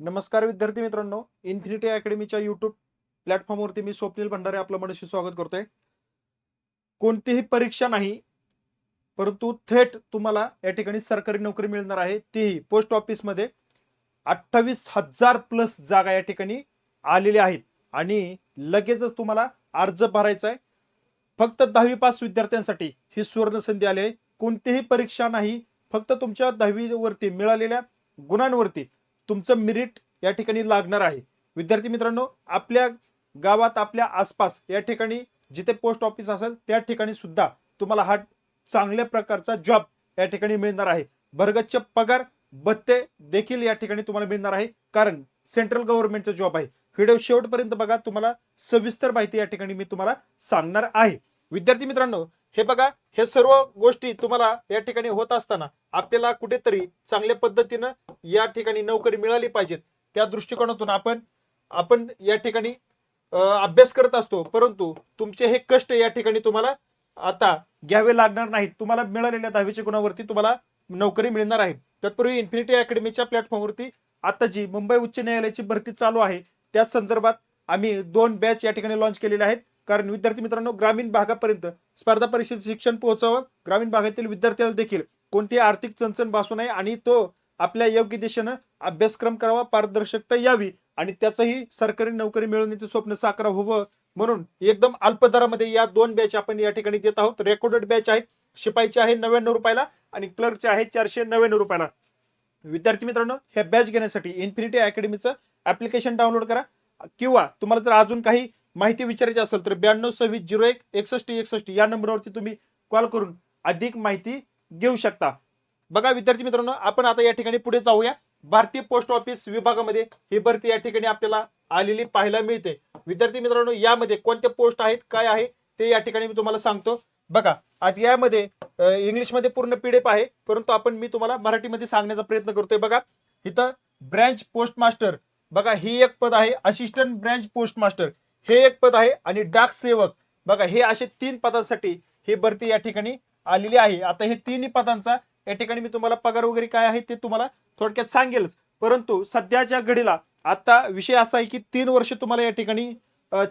नमस्कार विद्यार्थी मित्रांनो इन्फिनिटी अकॅडमीच्या युट्यूब प्लॅटफॉर्मवरती मी स्वप्नील भंडारे आपलं मनशी स्वागत करतोय. कोणतीही परीक्षा नाही परंतु थेट तुम्हाला या ठिकाणी सरकारी नोकरी मिळणार आहे. तीही पोस्ट ऑफिसमध्ये अठ्ठावीस हजार प्लस जागा या ठिकाणी आलेल्या आहेत. आणि लगेचच तुम्हाला अर्ज भरायचा आहे. फक्त दहावी पास विद्यार्थ्यांसाठी ही सुवर्ण संधी आली आहे. कोणतीही परीक्षा नाही फक्त तुमच्या दहावीवरती मिळालेल्या गुणांवरती. तुमचं मिरिट या ठिकाणी लागणार आहे. विद्यार्थी मित्रांनो आपल्या गावात आपल्या आसपास या ठिकाणी जिथे पोस्ट ऑफिस असेल त्या ठिकाणी सुद्धा तुम्हाला हा चांगल्या प्रकारचा जॉब या ठिकाणी मिळणार आहे. भरगच्च पगार भत्ते देखील या ठिकाणी तुम्हाला मिळणार आहे. कारण सेंट्रल गव्हर्नमेंटचा जॉब आहे. व्हिडिओ शेवटपर्यंत बघा तुम्हाला सविस्तर माहिती या ठिकाणी मी तुम्हाला सांगणार आहे. विद्यार्थी मित्रांनो हे बघा हे सर्व गोष्टी तुम्हाला या ठिकाणी होत असताना आपल्याला कुठेतरी चांगल्या पद्धतीनं या ठिकाणी नोकरी मिळाली पाहिजेत. त्या दृष्टिकोनातून आपण आपण या ठिकाणी अभ्यास करत असतो. परंतु तुमचे हे कष्ट या ठिकाणी तुम्हाला आता घ्यावे लागणार नाहीत. तुम्हाला मिळालेल्या दहावीच्या गुणावरती तुम्हाला नोकरी मिळणार आहे. तत्पूर्वी इन्फिनिटी अकॅडमीच्या प्लॅटफॉर्मवरती आता जी मुंबई उच्च न्यायालयाची भरती चालू आहे त्या संदर्भात आम्ही दोन बॅच या ठिकाणी लॉन्च केलेले आहेत. कारण विद्यार्थी मित्रांनो ग्रामीण भागापर्यंत स्पर्धा परीक्षेचं शिक्षण पोहोचावं ग्रामीण भागातील विद्यार्थ्याला देखील कोणती आर्थिक चणचण भासू नये आणि तो आपल्या योग्य दिशेनं अभ्यासक्रम करावा पारदर्शकता यावी आणि त्याचंही सरकारी नोकरी मिळवण्याचं स्वप्न साकार व्हावं म्हणून एकदम अल्प दरामध्ये या दोन बॅच आपण या ठिकाणी देत आहोत. रेकॉर्डेड बॅच आहेत शिपाईचे आहे नव्याण्णव रुपयाला आणि क्लर्कचे आहे चारशे नव्याण्णव रुपयाला. विद्यार्थी मित्रांनो ह्या बॅच घेण्यासाठी इन्फिनिटी अकॅडमीचं ऍप्लिकेशन डाउनलोड करा. किंवा तुम्हाला जर अजून काही माहिती विचारायची असेल तर ब्याण्णव सव्वीस झिरो एक एकसष्ट एकसष्ट या नंबरवरती तुम्ही कॉल करून अधिक माहिती घेऊ शकता. बघा विद्यार्थी मित्रांनो आपण आता या ठिकाणी पुढे जाऊया. भारतीय पोस्ट ऑफिस विभागामध्ये ही भरती या ठिकाणी आपल्याला आलेली पाहायला मिळते. विद्यार्थी मित्रांनो यामध्ये कोणते पोस्ट आहेत काय आहे ते या ठिकाणी मी तुम्हाला सांगतो. बघा आता यामध्ये इंग्लिशमध्ये पूर्ण पीडीएफ आहे परंतु आपण मी तुम्हाला मराठीमध्ये सांगण्याचा प्रयत्न करतोय. बघा इथं ब्रँच पोस्ट मास्टर बघा ही एक पद आहे असिस्टंट ब्रँच पोस्ट मास्टर हे एक पद आहे आणि डाक सेवक. बघा हे असे तीन पदांसाठी ही भरती या ठिकाणी आलेली आहे. आता हे तिन्ही पदांचा या ठिकाणी मी तुम्हाला पगार वगैरे काय आहे ते तुम्हाला थोडक्यात सांगेलच. परंतु सध्याच्या घडीला आता विषय असा आहे की तीन वर्ष तुम्हाला या ठिकाणी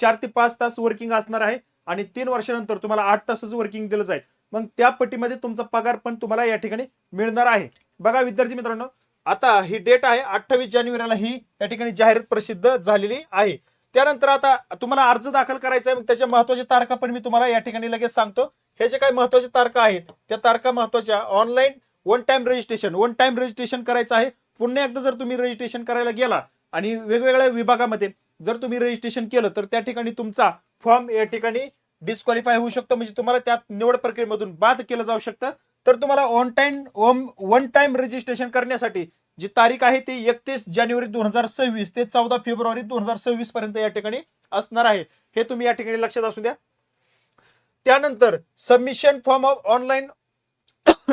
चार ते पाच तास वर्किंग असणार आहे आणि तीन वर्षानंतर तुम्हाला आठ तासच वर्किंग दिलं जाईल. मग त्या पटीमध्ये तुमचा पगार पण तुम्हाला या ठिकाणी मिळणार आहे. बघा विद्यार्थी मित्रांनो आता ही डेट आहे अठ्ठावीस जानेवारीला ही या ठिकाणी जाहिरात प्रसिद्ध झालेली आहे. त्यानंतर आता तुम्हाला अर्ज दाखल करायचा आहे मग त्याच्या महत्त्वाच्या तारखा पण मी तुम्हाला या ठिकाणी लगेच सांगतो. हे जे काही महत्त्वाच्या तारखा आहेत त्या तारखा महत्त्वाच्या online one time registration one time registration करायचं आहे. पुन्हा एकदा जर तुम्ही रजिस्ट्रेशन करायला गेला आणि वेगवेगळ्या विभागामध्ये जर तुम्ही रजिस्ट्रेशन केलं तर त्या ठिकाणी तुमचा फॉर्म या ठिकाणी डिस्क्वालिफाय होऊ शकतो. म्हणजे तुम्हाला त्या निवड प्रक्रियेमधून बाद केलं जाऊ शकतं. तर तुम्हाला on time one time registration करण्यासाठी जी तारीख आहे ती एकतीस जानेवारी दोन हजार सव्वीस ते चौदा फेब्रुवारी दोन हजार सव्वीस पर्यंत या ठिकाणी असणार आहे. हे तुम्ही या ठिकाणी लक्षात असू द्या. त्यानंतर submission form of online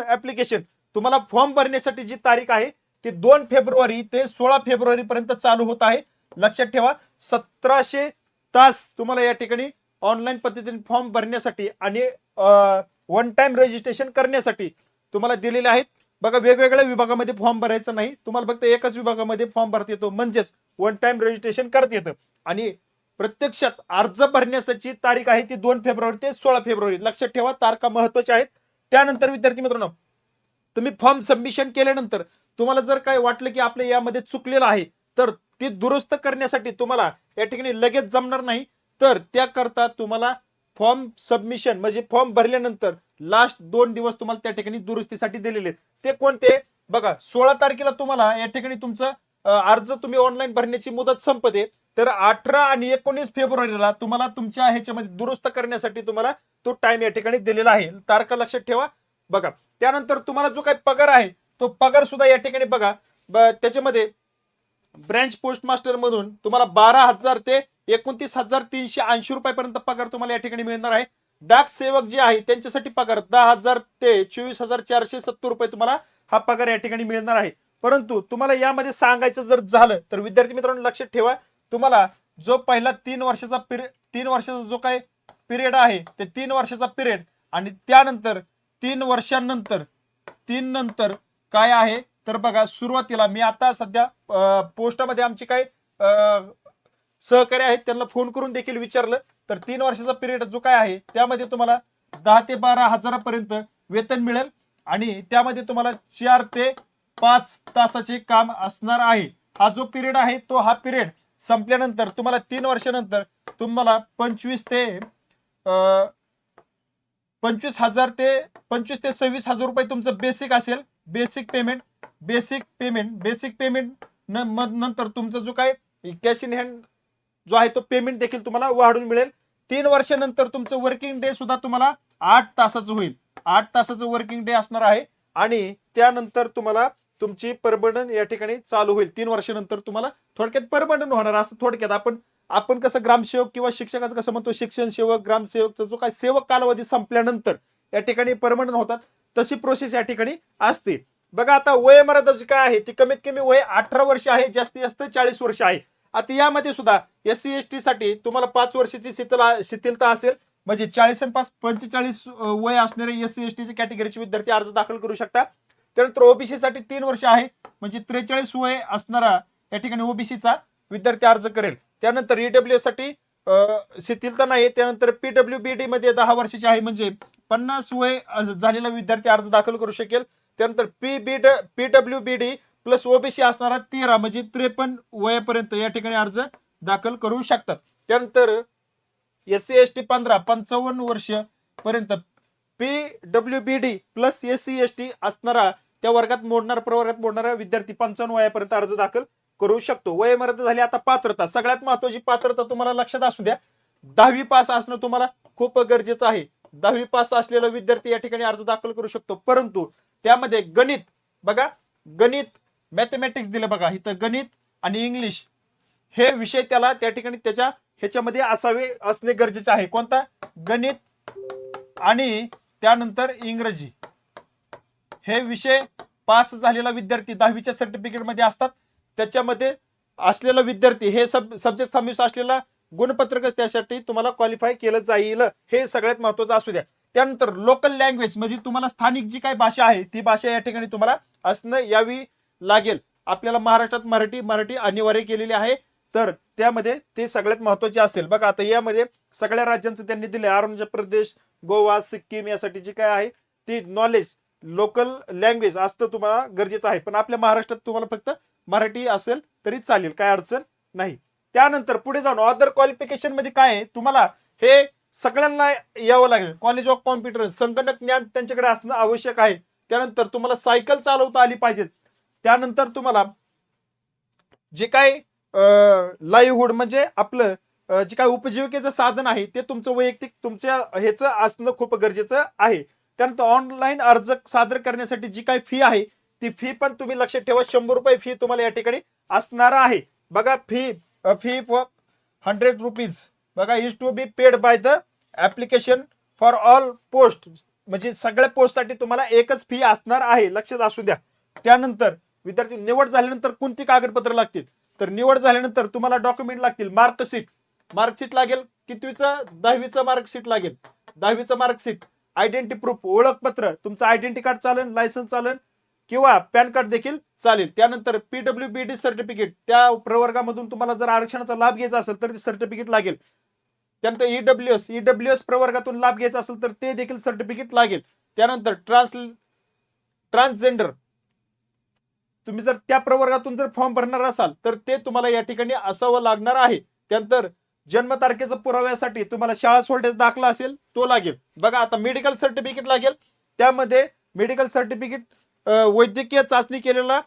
application तुम्हाला फॉर्म भरण्यासाठी जी तारीख आहे ती दोन फेब्रुवारी ते सोळा फेब्रुवारी पर्यंत चालू होत आहे. लक्षात ठेवा सतराशे तास तुम्हाला या ठिकाणी ऑनलाईन पद्धतीने फॉर्म भरण्यासाठी आणि वन टाइम रजिस्ट्रेशन करण्यासाठी तुम्हाला दिलेले आहेत. बघा वेगवेगळ्या विभागामध्ये फॉर्म भरायचा नाही. तुम्हाला फक्त एकाच विभागामध्ये फॉर्म भरता येतो. म्हणजेच वन टाइम रजिस्ट्रेशन करता येतं. आणि प्रत्यक्षात अर्ज भरण्यासाठी तारीख आहे ती दोन फेब्रुवारी ते सोळा फेब्रुवारी. लक्षात ठेवा तारखा महत्त्वाच्या आहेत. त्यानंतर विद्यार्थी मित्रांनो तुम्ही फॉर्म सबमिशन केल्यानंतर तुम्हाला जर काय वाटलं की आपल्या यामध्ये चुकलेलं आहे तर ती दुरुस्त करण्यासाठी तुम्हाला या ठिकाणी लगेच जमणार नाही. तर त्याकरता तुम्हाला फॉर्म सबमिशन म्हणजे फॉर्म भरल्यानंतर लास्ट दोन दिवस तुम्हाला त्या ठिकाणी दुरुस्तीसाठी दिलेले ते कोणते? बघा सोळा तारखेला तुम्हाला या ठिकाणी तुमचं अर्ज तुम्ही ऑनलाईन भरण्याची मुदत संपते. तर अठरा आणि एकोणीस फेब्रुवारीला तुम्हाला तुमच्या ह्याच्यामध्ये दुरुस्त करण्यासाठी तुम्हाला तो टाइम या ठिकाणी दिलेला आहे. तारखा लक्षात ठेवा. बघा त्यानंतर तुम्हाला जो काही पगार आहे तो पगार सुद्धा या ठिकाणी बघा. ब- त्याच्यामध्ये ब्रँच पोस्ट मास्टर मधून तुम्हाला बारा हजार ते एकोणतीस हजार तीनशे ऐंशी रुपयापर्यंत पगार तुम्हाला या ठिकाणी मिळणार आहे. डाक सेवक जे आहे त्यांच्यासाठी पगार दहा हजार ते चोवीस हजार चारशे सत्तर रुपये तुम्हाला हा पगार या ठिकाणी मिळणार आहे. परंतु तुम्हाला यामध्ये सांगायचं जर झालं तर विद्यार्थी मित्रांनो लक्षात ठेवा तुम्हाला जो पहिला तीन वर्षाचा पिरियड तीन वर्षाचा जो काय पिरियड आहे ते तीन वर्षाचा पिरियड आणि त्यानंतर तीन वर्षांनंतर तीन नंतर काय आहे तर बघा सुरुवातीला मी आता सध्या पोस्टामध्ये आमचे काही सहकारी आहेत त्यांना फोन करून देखील विचारलं. तर तीन वर्षाचा पिरियड जो काय आहे त्यामध्ये तुम्हाला दहा ते बारा हजारापर्यंत वेतन मिळेल आणि त्यामध्ये तुम्हाला चार ते पाच तासाचे काम असणार आहे. हा जो पिरियड आहे तो हा पिरियड संपल्यानंतर तुम्हाला तीन वर्षानंतर तुम्हाला पंचवीस ते पंचवीस हजार ते पंचवीस ते सव्वीस हजार रुपये तुमचं बेसिक असेल. Basic payment basic payment basic payment नंतर तुमचा जो काय कॅश इन हँड जो आहे तो पेमेंट देखील तुम्हाला वाढून मिळेल. तीन वर्षानंतर तुमचं वर्किंग डे सुद्धा तुम्हाला आठ तासाचं होईल. आठ तासाचं वर्किंग डे असणार आहे आणि त्यानंतर तुम्हाला तुमची परबंडन या ठिकाणी चालू होईल. तीन वर्षानंतर तुम्हाला थोडक्यात परबंडन होणार असं थोडक्यात आपण आपण कसं ग्रामसेवक किंवा शिक्षकाचं कसं म्हणतो शिक्षण सेवक ग्रामसेवकचा जो काय सेवक कालावधी संपल्यानंतर या ठिकाणी परमनंट होतात तशी प्रोसेस या ठिकाणी असते. बघा आता वय मर्यादा जी काय आहे ती कमीत कमी वय अठरा वर्ष आहे जास्तीत जास्त चाळीस वर्ष आहे. आता यामध्ये सुद्धा एस सी एस टी साठी तुम्हाला पाच वर्षाची शिथिला शिथिलता असेल. म्हणजे चाळीस आणि पाच पंचेचाळीस वय असणारे एस सी एस टी कॅटेगरीचे विद्यार्थी अर्ज दाखल करू शकता. त्यानंतर ओबीसी साठी तीन वर्ष आहे. म्हणजे त्रेचाळीस वय असणारा या ठिकाणी ओबीसीचा विद्यार्थी अर्ज करेल. त्यानंतर ईडब्ल्यू साठी शिथिलता नाही त्यानंतर पीडब्ल्यू बी डी मध्ये दहा वर्षाची आहे. म्हणजे पन्नास वय झालेला विद्यार्थी अर्ज दाखल करू शकेल. त्यानंतर P B D P W B D plus OBC असणारा तेरा म्हणजे त्रेपन्न वयापर्यंत या ठिकाणी अर्ज दाखल करू शकतात. त्यानंतर एस सी एस टी पंधरा पंचावन्न वर्ष पर्यंत P W B D plus S C S T असणारा त्या वर्गात मोडणार प्रवर्गात मोडणारा विद्यार्थी पंचावन्न वयापर्यंत अर्ज दाखल करू शकतो. वयमर्यादा झाली आता पात्रता. सगळ्यात महत्वाची पात्रता तुम्हाला लक्षात असू द्या. दहावी पास असणं तुम्हाला खूप गरजेचं आहे. दहावी पास असलेला विद्यार्थी या ठिकाणी अर्ज दाखल करू शकतो. परंतु त्यामध्ये गणित बघा गणित मॅथमॅटिक्स दिलं बघा. इथं गणित आणि इंग्लिश हे विषय त्याला त्या ठिकाणी त्याच्या ह्याच्यामध्ये असावे असणे गरजेचे आहे. कोणता? गणित आणि त्यानंतर इंग्रजी. हे विषय पास झालेला विद्यार्थी दहावीच्या सर्टिफिकेटमध्ये असतात. त्याच्यामध्ये असलेला विद्यार्थी हे सब सब्जेक्ट समावेश असलेला गुणपत्रकच त्यासाठी तुम्हाला क्वालिफाय केलं जाईल. हे सगळ्यात महत्वाचं असू द्या. त्यानंतर लोकल लँग्वेज म्हणजे तुम्हाला स्थानिक जी काही भाषा आहे ती भाषा या ठिकाणी तुम्हाला असणं यावी लागेल. आपल्याला महाराष्ट्रात मराठी मराठी अनिवार्य केलेली आहे. तर त्यामध्ये ते सगळ्यात महत्त्वाचे असेल. बघा आता यामध्ये सगळ्या राज्यांचं त्यांनी दिले अरुणाचल प्रदेश गोवा सिक्कीम यासाठी जे काय आहे ती नॉलेज लोकल लँग्वेज असतं तुम्हाला गरजेचं आहे. पण आपल्या महाराष्ट्रात तुम्हाला फक्त मराठी असेल तरी चालेल. काय अडचण नाही. त्यानंतर पुढे जाऊन अदर क्वालिफिकेशनमध्ये काय आहे? तुम्हाला हे सगळ्यांना यावं लागेल. कॉलेज ऑफ कॉम्प्युटर संगणक ज्ञान त्यांच्याकडे असणं आवश्यक आहे. त्यानंतर तुम्हाला सायकल चालवता आली पाहिजेत. त्यानंतर तुम्हाला जे काय लाईव्हहूड म्हणजे आपलं जे काय उपजीविकेचं साधन आहे ते तुमचं वैयक्तिक तुमच्या ह्याचं असणं खूप गरजेचं आहे. त्यानंतर ऑनलाईन अर्ज सादर करण्यासाठी जी काय फी आहे ती फी पण तुम्ही लक्षात ठेवा शंभर रुपये फी तुम्हाला या ठिकाणी असणार आहे. बघा fee fee four hundred rupees बघा is to be paid by the application for all post म्हणजे सगळ्या पोस्टसाठी तुम्हाला एकच फी असणार आहे. लक्षात असू द्या. त्यानंतर विद्यार्थी निवड झाल्यानंतर कोणती कागदपत्र लागतील? तर निवड झाल्यानंतर तुम्हाला डॉक्युमेंट लागतील मार्कशीट मार्कशीट लागेल कितवीचं? दहावीचं मार्कशीट लागेल. दहावीचं मार्कशीट आयडेंटिटी प्रूफ ओळखपत्र. तुमचं आयडेंटिटी कार्ड चालेल लायसन्स चालेल किंवा पॅन कार्ड देखील चालेल. त्यानंतर पीडब्ल्यू बी डी सर्टिफिकेट त्या प्रवर्गामधून तुम्हाला जर आरक्षणाचा लाभ घ्यायचा असेल तर ते सर्टिफिकेट लागेल. त्यानंतर E W S E W S प्रवर्गातून लाभ घ्यायचा असेल तर ते देखील सर्टिफिकेट लागेल. त्यानंतर ट्रान्स ट्रान्सजेंडर तुम्ही जर त्या प्रवर्गातून जर फॉर्म भरणार असाल तर ते तुम्हाला या ठिकाणी असावं लागणार आहे. त्यानंतर जन्मतारखेचा पुराव्यासाठी तुम्हाला शाळा सोडण्याचा दाखला असेल तो लागेल. बघा आता मेडिकल सर्टिफिकेट लागेल. त्यामध्ये मेडिकल सर्टिफिकेट वैद्यकीय चाचणी केलेला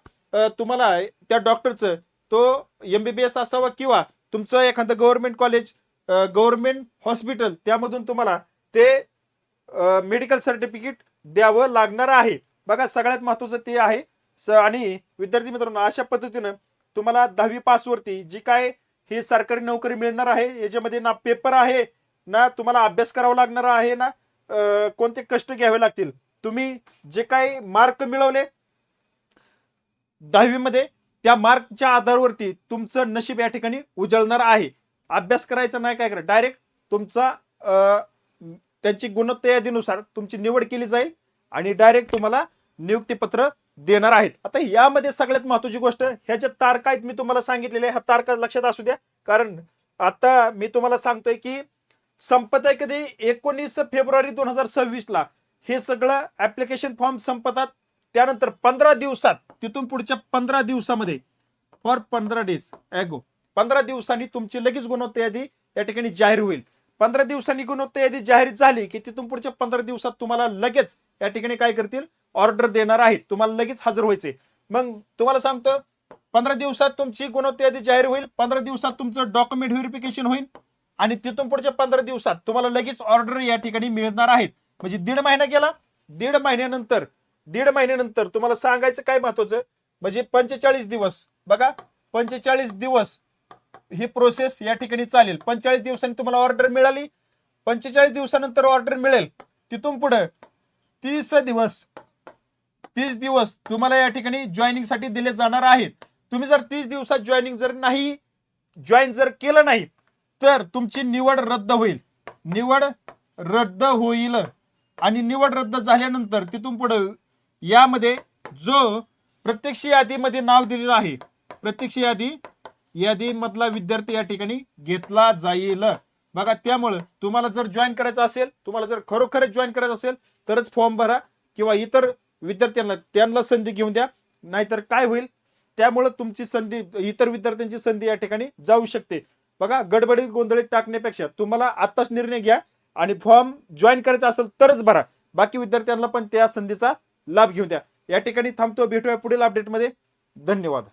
तुम्हाला त्या डॉक्टरचं तो एमबीबीएस असावा किंवा तुमचं एखादं गव्हर्नमेंट कॉलेज गव्हर्नमेंट हॉस्पिटल त्यामधून तुम्हाला ते मेडिकल सर्टिफिकेट द्यावं लागणार आहे. बघा सगळ्यात महत्वाचं ते आहे स आणि विद्यार्थी मित्रांनो अशा पद्धतीनं तुम्हाला दहावी पासवरती जी काय ही सरकारी नोकरी मिळणार आहे याच्यामध्ये ना पेपर आहे ना तुम्हाला अभ्यास करावा लागणार आहे ना कोणते कष्ट घ्यावे लागतील. तुम्ही जे काही मार्क मिळवले दहावीमध्ये त्या मार्कच्या आधारवरती तुमचं नशीब या ठिकाणी उजळणार आहे. अभ्यास करायचा नाही काय करा डायरेक्ट तुमचा त्यांची गुणवत्ता यादीनुसार तुमची निवड केली जाईल आणि डायरेक्ट तुम्हाला नियुक्तीपत्र देणार आहेत. आता यामध्ये सगळ्यात महत्वाची गोष्ट ह्याच्या तारखा आहेत मी तुम्हाला सांगितलेल्या ह्या तारखा लक्षात असू द्या. कारण आता मी तुम्हाला सांगतोय की संपत आहे कधी? एकोणीस फेब्रुवारी दोन हजार सव्वीस ला हे सगळं ऍप्लिकेशन फॉर्म संपतात. त्यानंतर पंधरा दिवसात तिथून पुढच्या पंधरा दिवसामध्ये फॉर पंधरा डेज ॲगो. पंधरा दिवसांनी तुमची लगेच गुणवत्ता यादी या ठिकाणी जाहीर होईल. पंधरा दिवसांनी गुणवत्ता यादी जाहीर झाली की तिथून पुढच्या पंधरा दिवसात तुम्हाला लगेच या ठिकाणी काय करतील? ऑर्डर देणार आहेत. तुम्हाला लगेच हजर व्हायचे मग तुम्हाला सांगतो पंधरा दिवसात तुमची गुणवत्ता यादी जाहीर होईल पंधरा दिवसात तुमचं डॉक्युमेंट व्हेरिफिकेशन होईल आणि तिथून पुढच्या पंधरा दिवसात तुम्हाला लगेच ऑर्डर या ठिकाणी मिळणार आहेत. म्हणजे दीड महिना गेला दीड महिन्यानंतर दीड महिन्यानंतर तुम्हाला सांगायचं काय महत्वाचं? म्हणजे पंचेचाळीस दिवस बघा पंचेचाळीस दिवस ही प्रोसेस या ठिकाणी चालेल. पंचेचाळीस दिवसांनी तुम्हाला ऑर्डर मिळाली पंचेचाळीस दिवसानंतर ऑर्डर मिळेल. तिथून पुढे तीस दिवस तीस दिवस तुम्हाला या ठिकाणी जॉईनिंगसाठी दिले जाणार आहेत. तुम्ही जर तीस दिवसात जॉईनिंग जर नाही जॉईन जर केलं नाही तर तुमची निवड रद्द होईल. निवड रद्द होईल आणि निवड रद्द झाल्यानंतर तिथून पुढे यामध्ये जो प्रत्यक्ष यादीमध्ये नाव दिलेलं आहे प्रत्यक्ष यादी यादीमधला विद्यार्थी या ठिकाणी घेतला जाईल. बघा त्यामुळं तुम्हाला जर जॉईन करायचं असेल तुम्हाला जर खरोखरच जॉईन करायचं असेल तरच फॉर्म भरा किंवा इतर विद्यार्थ्यांना त्यांना संधी घेऊन द्या नाहीतर काय होईल? त्यामुळं तुमची संधी इतर विद्यार्थ्यांची संधी या ठिकाणी जाऊ शकते. बघा गडबडीत गोंधळीत टाकण्यापेक्षा तुम्हाला आत्ताच निर्णय घ्या आणि फॉर्म जॉईन करायचा असेल तरच भरा. बाकी विद्यार्थ्यांना पण त्या संधीचा लाभ घेऊन द्या. या ठिकाणी थांबतो भेटूया पुढील अपडेटमध्ये धन्यवाद.